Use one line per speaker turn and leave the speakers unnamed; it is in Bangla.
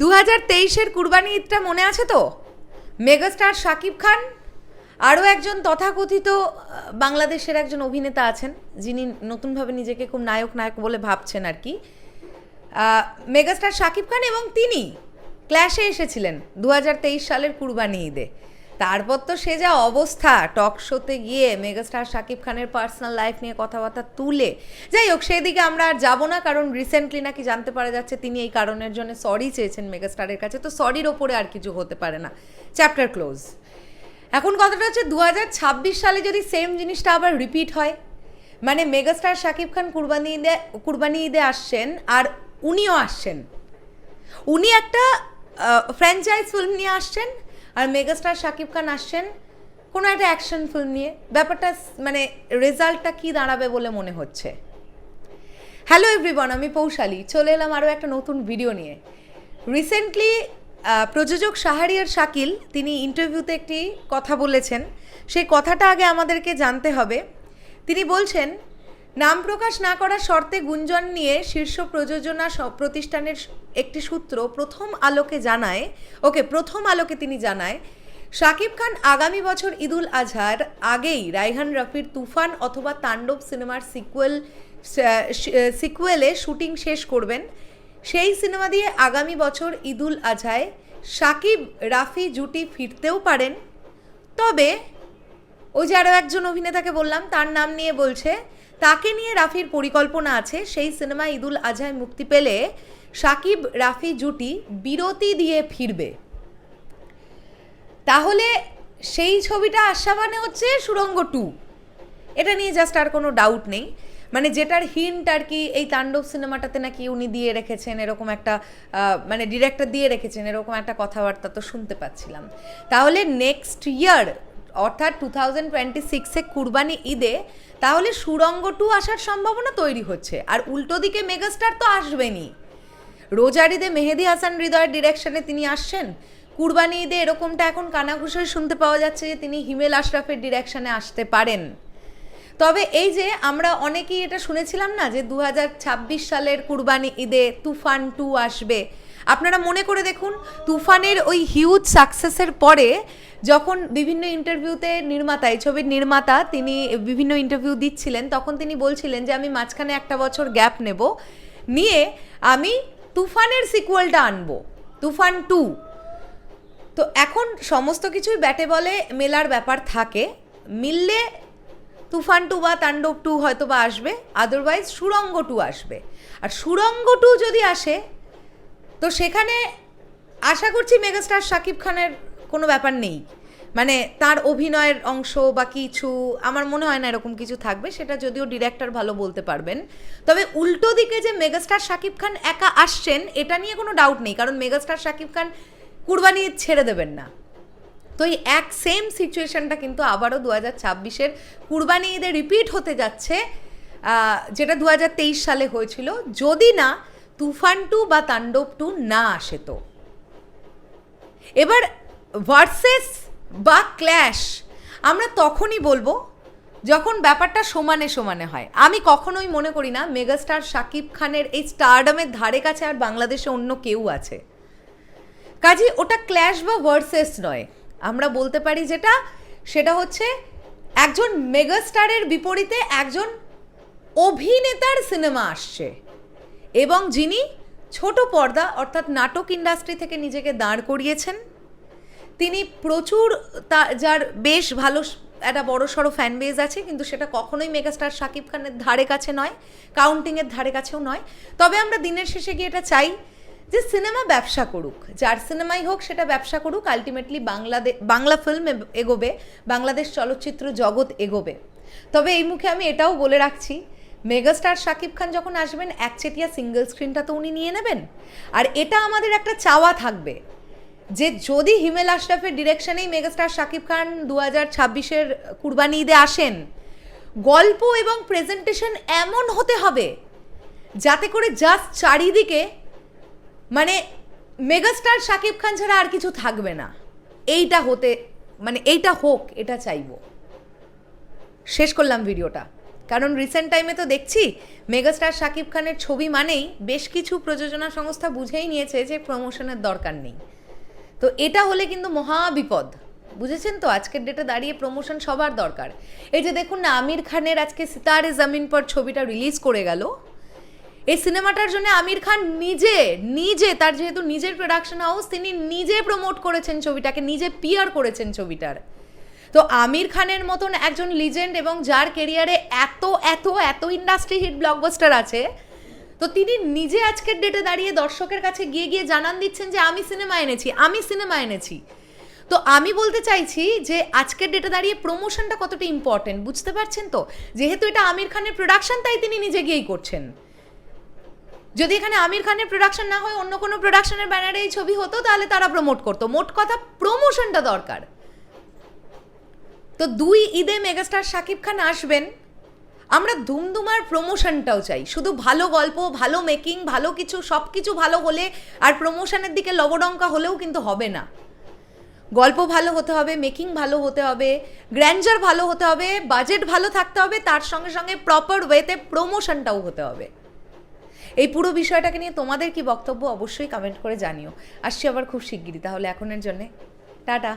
দু হাজার তেইশের কুরবানি ঈদটা মনে আছে তো? মেগাস্টার শাকিব খান, আরও একজন তথাকথিত বাংলাদেশের একজন অভিনেতা আছেন, যিনি নতুনভাবে নিজেকে খুব নায়ক নায়ক বলে ভাবছেন আর কি। মেগাস্টার শাকিব খান এবং তিনি ক্ল্যাশে এসেছিলেন দু হাজার তেইশ সালের কুরবানি ঈদে। তারপর তো সে যা অবস্থা টক শোতে গিয়ে মেগাস্টার শাকিব খানের পার্সোনাল লাইফ নিয়ে কথাবার্তা তুলে। যাই হোক, সেদিকে আমরা আর যাব না, কারণ রিসেন্টলি নাকি জানতে পারা যাচ্ছে তিনি এই কারণের জন্য সরি চেয়েছেন মেগাস্টারের কাছে। তো সরির ওপরে আর কিছু হতে পারে না। চ্যাপ্টার ক্লোজ এখন কথাটা হচ্ছে দু হাজার ছাব্বিশ সালে যদি সেম জিনিসটা আবার রিপিট হয় মানে মেগাস্টার শাকিব খান কুরবানি ঈদে কুরবানি ঈদে আসছেন আর উনিও আসছেন। উনি একটা ফ্র্যাঞ্চাইজ ফিল্ম নিয়ে আসছেন আর মেগাস্টার শাকিব খান আসছেন, কোনো একটা অ্যাকশন ফিল্ম নিয়ে। ব্যাপারটা মানে রেজাল্টটা কি দাঁড়াবে বলে মনে হচ্ছে? হ্যালো এভরিওয়ান আমি পৌশালী। চলে এলাম আরও একটা নতুন ভিডিও নিয়ে। রিসেন্টলি প্রযোজক শাহরিয়ার শাকিল, তিনি ইন্টারভিউতে একটি কথা বলেছেন। সেই কথাটা আগে আমাদেরকে জানতে হবে। তিনি বলছেন নাম প্রকাশ না করার শর্তে গুঞ্জন নিয়ে শীর্ষ প্রযোজনা প্রতিষ্ঠানের একটি সূত্র প্রথম আলোকে জানায়, ওকে প্রথম আলোকে তিনি জানায়, শাকিব খান আগামী বছর ঈদুল আজহার আগেই রায়হান রফির তুফান অথবা তাণ্ডব সিনেমার সিকুয়েল সিকুয়েলে শুটিং শেষ করবেন। সেই সিনেমা দিয়ে আগামী বছর ঈদুল আজহায় শাকিব, রাফি, জুটি ফিরতেও পারেন। তবে ওই যে আরও একজন অভিনেতাকে বললাম, তার নাম নিয়ে বলছে তাকে নিয়ে রাফির পরিকল্পনা আছে। সেই সিনেমা ঈদুল আজহায় মুক্তি পেলে সাকিব, রাফি, জুটি বিরতি দিয়ে ফিরবে। তাহলে সেই ছবিটা আশাবানে হচ্ছে সুরঙ্গ টু এটা নিয়ে জাস্ট আর কোনো ডাউট নেই। মানে যেটার হিন্ট আর কি, এই তাণ্ডব সিনেমাটাতে নাকি উনি দিয়ে রেখেছেন, এরকম একটা মানে ডিরেক্টর দিয়ে রেখেছেন, এরকম একটা কথাবার্তা তো শুনতে পাচ্ছিলাম। তাহলে নেক্সট ইয়ার অর্থাৎ টু থাউজেন্ড টোয়েন্টি সিক্সে কুরবানি ঈদে, তাহলে সুরঙ্গ টু আসার সম্ভাবনা তৈরি হচ্ছে। আর উল্টো দিকে মেগাস্টার তো আসবেনই। রোজার ঈদে মেহেদি হাসান হৃদয়ের ডিরেকশনে তিনি আসছেন। কুরবানি ঈদে এরকমটা এখন কানাঘুষোয় শুনতে পাওয়া যাচ্ছে যে তিনি হিমেল আশরাফের ডিরেকশনে আসতে পারেন। তবে এই যে আমরা অনেকেই এটা শুনেছিলাম না যে দু হাজার ছাব্বিশ সালের কুরবানি ঈদে তুফান টু আসবে। আপনারা মনে করে দেখুন, তুফানের ওই হিউজ সাকসেসের পরে যখন বিভিন্ন ইন্টারভিউতে নির্মাতা, এই ছবির নির্মাতা তিনি বিভিন্ন ইন্টারভিউ দিচ্ছিলেন, তখন তিনি বলছিলেন যে, আমি মাঝখানে একটা বছর গ্যাপ নেব, নিয়ে আমি তুফানের সিকুয়েলটা আনব, তুফান টু তো এখন সমস্ত কিছুই ব্যাটে বলে মেলার ব্যাপার থাকে, মিললে তুফান টু বা তাণ্ডব টু হয়তো বা আসবে আদারওয়াইজ সুরঙ্গ টু আসবে। আর সুরঙ্গ টু যদি আসে তো সেখানে আশা করছি মেগাস্টার শাকিব খানের কোনো ব্যাপার নেই। মানে তার অভিনয়ের অংশ বা কিছু, আমার মনে হয় না এরকম কিছু থাকবে, সেটা যদিও ডিরেক্টর ভালো বলতে পারবেন। তবে উল্টো দিকে যে মেগাস্টার শাকিব খান একা আসছেন, এটা নিয়ে কোনো ডাউট নেই, কারণ মেগাস্টার শাকিব খান কুরবানি ছেড়ে দেবেন না। তো এই এক সেম সিচুয়েশনটা কিন্তু আবারও দু হাজার ছাব্বিশের কুরবানি ঈদে রিপিট হতে যাচ্ছে যেটা দু হাজার তেইশ সালে হয়েছিল। যদি না তুফান টু বা তাণ্ডব টু না আসে তো। এবার ভার্সেস বা ক্ল্যাশ আমরা তখনই বলব যখন ব্যাপারটা সমানে সমানে হয়। আমি কখনোই মনে করি না মেগাস্টার শাকিব খানের এই স্টারডামের ধারে কাছে আর বাংলাদেশে অন্য কেউ আছে। কাজে, ওটা ক্ল্যাশ বা ভার্সেস নয়। আমরা বলতে পারি যেটা, সেটা হচ্ছে একজন মেগাস্টারের বিপরীতে একজন অভিনেতার সিনেমা আসছে। এবং যিনি ছোট পর্দা, অর্থাৎ নাটক ইন্ডাস্ট্রি থেকে নিজেকে দাঁড় করিয়েছেন, তিনি প্রচুর তা, যার বেশ ভালো একটা বড় সড়ো ফ্যান বেজ আছে, কিন্তু সেটা কখনোই মেগাস্টার শাকিব খানের ধারে কাছে নয় কাউন্টিংয়ের ধারে কাছেও নয়। তবে আমরা দিনের শেষে গিয়ে এটা চাই যে সিনেমা ব্যবসা করুক, যার সিনেমাই হোক সেটা ব্যবসা করুক আলটিমেটলি বাংলাদেশ বাংলা ফিল্ম এগোবে, বাংলাদেশ চলচ্চিত্র জগৎ এগোবে। তবে এই মুখে আমি এটাও বলে রাখছি মেগাস্টার শাকিব খান যখন আসবেন, একচেটিয়া সিঙ্গেল স্ক্রিনটা তো উনি নিয়ে নেবেন। আর এটা আমাদের একটা চাওয়া থাকবে যে যদি হিমেল আশরাফের ডিরেকশনেই মেগাস্টার শাকিব খান দু হাজার ছাব্বিশের কুরবানি ঈদে আসেন, গল্প এবং প্রেজেন্টেশন এমন হতে হবে যাতে করে জাস্ট চারিদিকে মানে মেগাস্টার শাকিব খান ছাড়া আর কিছু থাকবে না। এইটা হতে মানে এইটা হোক, এটা চাইব। শেষ করলাম ভিডিওটা। কারণ রিসেন্ট টাইমে তো দেখছি মেগাস্টার শাকিব খানের ছবি মানেই বেশ কিছু প্রযোজনা সংস্থা বুঝেই নিয়েছে যে প্রমোশনের দরকার নেই। তো এটা হলে কিন্তু মহা বিপদ। বুঝেছেন তো? আজকের ডেটে দাঁড়িয়ে প্রমোশন সবার দরকার। এই যে দেখুন না, আমির খানের আজকে সিতারে জামিন পর ছবিটা রিলিজ করে গেল। এই সিনেমাটার জন্য আমির খান নিজে নিজে, তার যেহেতু নিজের প্রোডাকশন হাউস তিনি নিজে প্রমোট করেছেন ছবিটাকে, নিজে পিয়ার করেছেন ছবিটার। তো আমির খানের মতন একজন লিজেন্ড এবং যার কেরিয়ারে এত এত এত ইন্ডাস্ট্রি হিট ব্লকবাস্টার আছে, তো তিনি নিজে আজকের ডেটে দাঁড়িয়ে দর্শকের কাছে গিয়ে গিয়ে জানান দিচ্ছেন যে, আমি সিনেমা এনেছি, আমি সিনেমা এনেছি। তো আমি বলতে চাইছি যে, আজকের ডেটে দাঁড়িয়ে প্রমোশনটা কতটা ইম্পর্টেন্ট বুঝতে পারছেন তো? যেহেতু এটা আমির খানের প্রোডাকশন তাই তিনি নিজে গিয়েই করছেন। যদি এখানে আমির খানের প্রোডাকশন না হয়, অন্য কোনো প্রোডাকশনের ব্যানারে এই ছবি হতো, তাহলে তারা প্রমোট করতো। মোট কথা প্রমোশনটা দরকার। তো দুই ঈদে মেগাস্টার শাকিব খান আসবেন। আমরা ধুমধুমার প্রমোশনটাও চাই। শুধু ভালো গল্প, ভালো মেকিং ভালো কিছু সব কিছু ভালো হলে আর প্রমোশনের দিকে লবডঙ্কা হলেও কিন্তু হবে না। গল্প ভালো হতে হবে মেকিং ভালো হতে হবে গ্র্যান্ডার ভালো হতে হবে বাজেট ভালো থাকতে হবে, তার সঙ্গে সঙ্গে প্রপার ওয়েতে প্রমোশনটাও হতে হবে। এই পুরো বিষয়টাকে নিয়ে তোমাদের কি বক্তব্য অবশ্যই কমেন্ট করে জানিও। আসছি আবার খুব শিগগিরই, তাহলে এখনের জন্যে। টাটা।